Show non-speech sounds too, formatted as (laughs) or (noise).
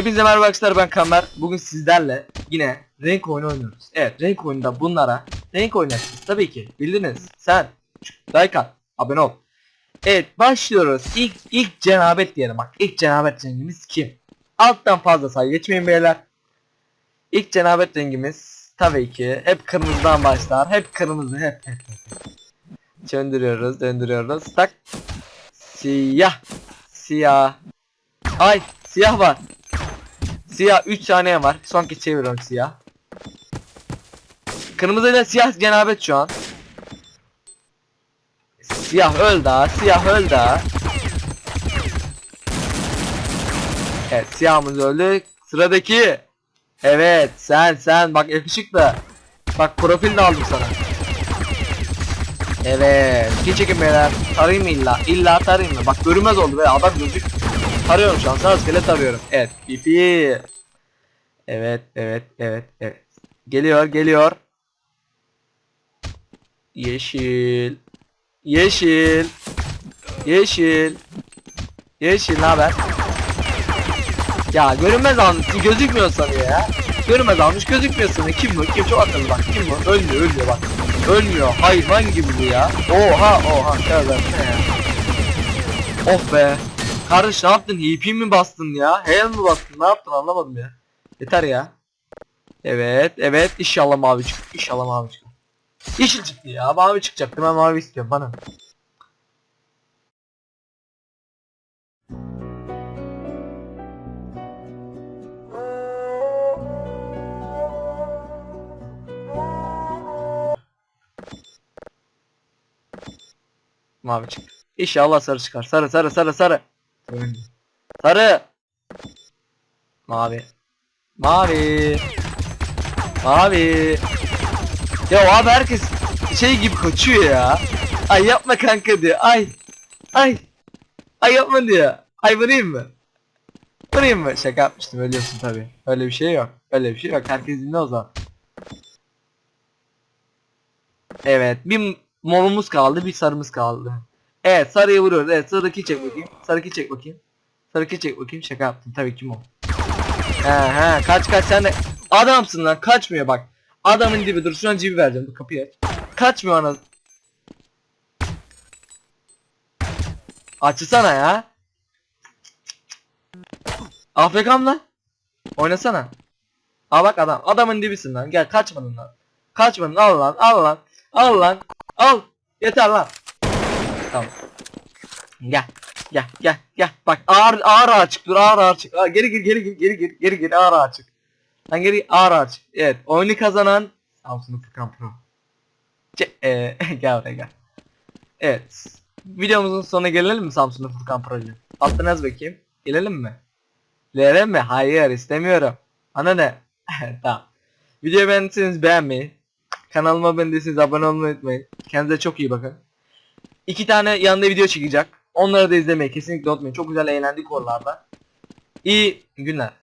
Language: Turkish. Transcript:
Hepinize merhaba arkadaşlar ben Kamer. Bugün sizlerle yine renk oyunu oynuyoruz. Evet renk oyununda bunlara renk oynarsınız tabii ki. Bildiniz. Sen like at, abone ol. Evet başlıyoruz. İlk ilk cenabet diyelim bak. İlk cenabet rengimiz kim? Alttan fazla say geçmeyin beyler. İlk cenabet rengimiz tabii ki hep kırmızıdan başlar. Hep kırmızı hep hep hep. Döndürüyoruz döndürüyoruz. Tak. Siyah. Siyah. Ay siyah var. Siyah 3 saniye var. Son kez çeviriyorum siyah. Kırmızı ile siyah cenabet şu an. Siyah öl daha. Siyah öl daha. Evet siyahımız öldü. Sıradaki. Evet sen sen bak yakışıklı. Bak profil de aldım sana. Evet. İki çekin beyler. Tarayayım mı illa? İlla tarayayım mı? Bak görünmez oldu be. Adam gözük. Tarıyorum şu an. Sağ iskelet tarıyorum. Evet. Pipi. Evet. Evet. Evet. Evet. Geliyor. Geliyor. Yeşil. Yeşil. Yeşil. Yeşil ne haber? Ya görünmez almış gözükmüyor sanıyor ya. Görünmez almış gözükmüyor sanıyor. Kim bu? Kim çok akıllı bak. Kim bu? Ölmüyor ölmüyor bak. Ölmüyor. Hayvan gibi bu ya. Oha oha. Tövbe ne ya. Of be. Kardeş ne yaptın? HP mi bastın ya? Hell mi bastın? Ne yaptın anlamadım ya. Yeter ya. Evet evet inşallah mavi çık. İnşallah mavi çık. Yeşil çıktı ya. Mavi çıkacaktı. Ben mavi istiyorum bana. Mavi çık. İnşallah sarı çıkar. Sarı sarı sarı sarı. Sarı. Mavi. Mavi. Mavi. Ya abi herkes şey gibi kaçıyor ya. Ay yapma kanka diyor. Ay. Ay. Ay yapma diyor. Ay vurayım mı? Vurayım mı? Şaka yapmıştım ölüyorsun tabi. Öyle bir şey yok. Öyle bir şey yok. Herkes dinle o zaman. Evet. Bir morumuz kaldı. Bir sarımız kaldı. Evet sarıyı vuruyoruz. Evet sarıki çek bakayım. Sarıki çek bakayım. Sarıki çek bakayım. Şaka yaptım. Tabii kim o? He he kaç kaç sen de adamsın lan kaçmıyor bak. Adamın dibi dur şu an cibi vereceğim. Dur kapıyı aç. Kaçmıyor ana. Açsana ya. AFK'm lan. Oynasana. Aa bak adam. Adamın dibisin lan. Gel kaçmadın lan. Kaçmadın al lan al lan. Al lan. Al. Yeter lan. Tamam. Gel. Gel gel gel. Bak ağır ağır ağır çık. Dur ağır ağır çık. Aa, geri gir geri gir geri gir geri gir ağır ağır çık. Lan geri ağır ağır çık. Evet. Oyunu kazanan Samsung Furkan Pro. Ce ee, (laughs) gel oraya gel. Evet. Videomuzun sonuna gelelim mi Samsung Furkan Pro'cu? Alttan yaz bakayım. Gelelim mi? Gelelim mi? Hayır istemiyorum. Ana ne? (laughs) tamam. Videoyu beğendiyseniz beğenmeyi. Kanalıma abone değilseniz abone olmayı unutmayın. Kendinize çok iyi bakın. İki tane yanında video çıkacak. Onları da izlemeyi kesinlikle unutmayın. Çok güzel eğlendik oralarda. İyi günler.